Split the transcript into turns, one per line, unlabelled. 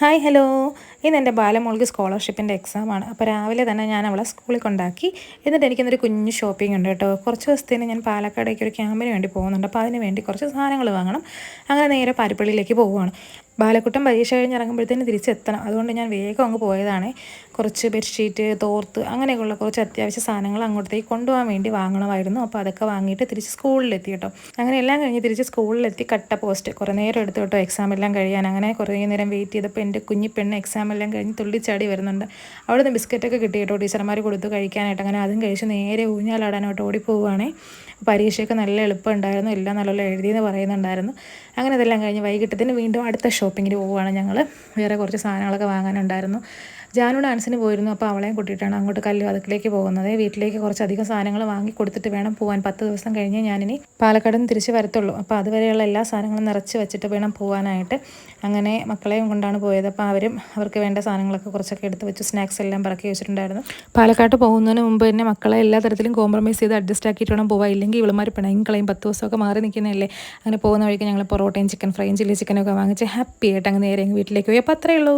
Hi hello. ഇന്ന് എന്റെ ബാലമോൾക്ക് സ്കോളർഷിപ്പിന്റെ എക്സാമാണ്. അപ്പോൾ രാവിലെ തന്നെ ഞാൻ അവളെ സ്കൂളിൽ കൊണ്ടാക്കി. എന്നിട്ട് എനിക്കിന്നൊരു കുഞ്ഞ് ഷോപ്പിംഗ് ഉണ്ട് കേട്ടോ. കുറച്ച് ദിവസത്തേന് ഞാൻ പാലക്കാടേക്ക് ഒരു ക്യാമ്പിന് വേണ്ടി പോകുന്നുണ്ട്. അപ്പോൾ അതിന് വേണ്ടി കുറച്ച് സാധനങ്ങൾ വാങ്ങണം. അങ്ങനെ നേരെ പാരിപ്പള്ളിയിലേക്ക് പോവുകയാണ്. ബാലക്കുട്ടം പരീക്ഷ കഴിഞ്ഞ് ഇറങ്ങുമ്പോഴത്തേന് തിരിച്ചെത്തണം. അതുകൊണ്ട് ഞാൻ വേഗം അങ്ങ് പോയതാണ്. കുറച്ച് ബെഡ്ഷീറ്റ് തോർത്ത് അങ്ങനെയൊക്കെയുള്ള കുറച്ച് അത്യാവശ്യ സാധനങ്ങൾ അങ്ങോട്ടേക്ക് കൊണ്ടുപോകാൻ വേണ്ടി വാങ്ങണമായിരുന്നു. അപ്പോൾ അതൊക്കെ വാങ്ങിയിട്ട് തിരിച്ച് സ്കൂളിലെത്തി കേട്ടോ. അങ്ങനെ എല്ലാം കഴിഞ്ഞ് തിരിച്ച് സ്കൂളിലെത്തി കട്ട പോസ്റ്റ്. കുറേ നേരം എടുത്തു കേട്ടോ എക്സാം എല്ലാം കഴിയാൻ. അങ്ങനെ കുറേ നേരം വെയിറ്റ് ചെയ്തപ്പോൾ എന്റെ കുഞ്ഞി പെണ്ണ് എക്സാം എല്ലാം കഴിഞ്ഞ് തുള്ളിച്ചാടി വരുന്നുണ്ട്. അവിടുന്ന് ബിസ്ക്കറ്റൊക്കെ കിട്ടി കേട്ടോ. ടീച്ചർമാർ കൊടുത്തു കഴിക്കാനായിട്ട്. അങ്ങനെ അതും കഴിച്ച് നേരെ ഊഞ്ഞാലാടാനായിട്ട് ഓടിപ്പോവുകയാണേ. പരീക്ഷയൊക്കെ നല്ല എളുപ്പമുണ്ടായിരുന്നു. എല്ലാം നല്ലപോലെ എഴുതിയെന്ന് പറയുന്നുണ്ടായിരുന്നു. അങ്ങനെ ഇതെല്ലാം കഴിഞ്ഞ് വൈകിട്ടത്തിന് വീണ്ടും അടുത്ത ഷോപ്പിങ്ങിന് പോവുകയാണ് ഞങ്ങൾ വേറെ കുറച്ച് സാധനങ്ങളൊക്കെ വാങ്ങാനുണ്ടായിരുന്നു. ജാനു ഡാൻസിന് പോയിരുന്നു. അപ്പോൾ അവളെയും കൂട്ടിയിട്ടാണ് അങ്ങോട്ട് കല്ലുവാതക്കിലേക്ക് പോകുന്നത്. വീട്ടിലേക്ക് കുറച്ചധികം സാധനങ്ങൾ വാങ്ങി കൊടുത്തിട്ട് വേണം പോകാൻ പത്ത് ദിവസം കഴിഞ്ഞ് ഞാനിനി പാലക്കാട് നിന്ന് തിരിച്ച് വരത്തുള്ളൂ. അപ്പോൾ അതുവരെയുള്ള എല്ലാ സാധനങ്ങളും നിറച്ച് വെച്ചിട്ട് വേണം പോകാനായിട്ട് അങ്ങനെ മക്കളെയും കൊണ്ടാണ് പോയത്. അപ്പോൾ അവരും അവർക്ക് വേണ്ട സാധനങ്ങളൊക്കെ കുറച്ചൊക്കെ എടുത്ത് വെച്ച് സ്നാക്സ് എല്ലാം പറക്കി വെച്ചിട്ടുണ്ടായിരുന്നു. പാലക്കാട്ട് പോകുന്നതിന് മുമ്പ് തന്നെ മക്കളെ എല്ലാ തരത്തിലും കോംപ്രമൈസ് ചെയ്ത് അഡ്ജസ്റ്റ് ആക്കിയിട്ട് വേണം പോകാൻ ഇല്ലെങ്കിൽ ഇവളുമാർ പിണങ്ങിക്കളയും പത്ത് ദിവസമൊക്കെ മാറി നിൽക്കുന്നതല്ലേ. അങ്ങനെ പോകുന്ന വഴിക്ക് ഞങ്ങൾ പൊറോട്ടയും ചിക്കൻ ഫ്രൈയും ചില്ലി ചിക്കനൊക്കെ വാങ്ങിച്ച് ഹാപ്പി ആയിട്ട് അങ്ങ് നേരെ വീട്ടിലേക്ക് പോയി. അപ്പോൾ അത്രയേ ഉള്ളൂ.